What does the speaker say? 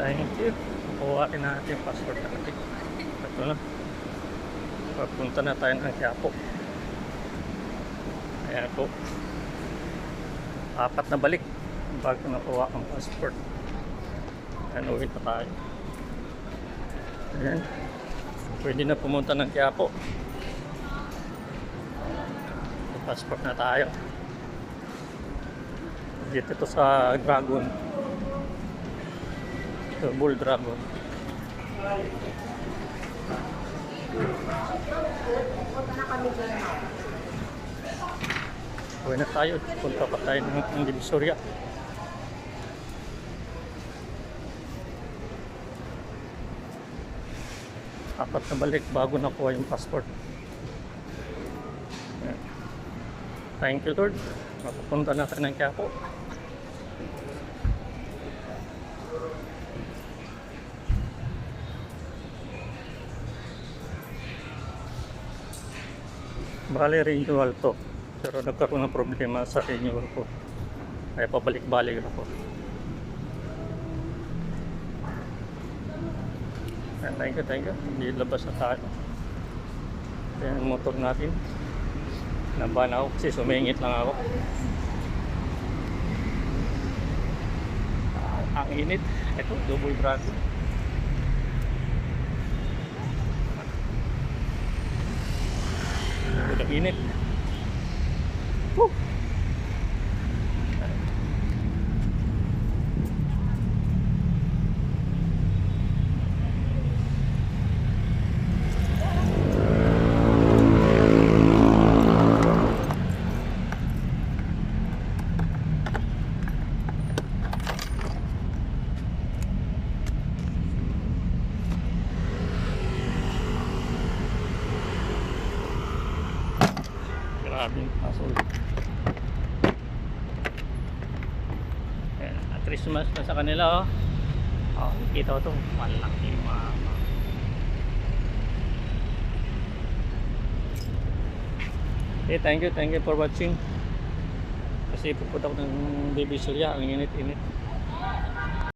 Thank you. Kuhain natin yung passport natin. Ito na. Papunta na tayo ng Quiapo. Ayan po. Apat na balik bago nakuha ang passport. Ayan, uwi na tayo. Ayan. Pwede na pumunta ng Quiapo. Passport na tayo. Dito to sa Dragon. Ito, Bull Dragon. Uwi na tayo. Punta pa tayo ng, ng Divisoria. Apat na balik bago nakuha yung passport. Thank you Lord. Mapupunta na tayo ng Quiapo. Bali renewal to. Pero nagkaroon ng problema sa renewal ko. Kaya pabalik-balik ako. Ayan, thank you, thank you. Hindi labas na tayo. Ayan ang motor natin. Nabahan ako kasi sumingit lang ako. Ang init. Ito, double braso. Ang init. Woo! Yung pasol. Ayan, Christmas na sa kanila oh. Oh, kita ko to. Malaki mama. Okay, thank you, thank you for watching. Kasi pupunta ko ng Baby Surya, ang init-init.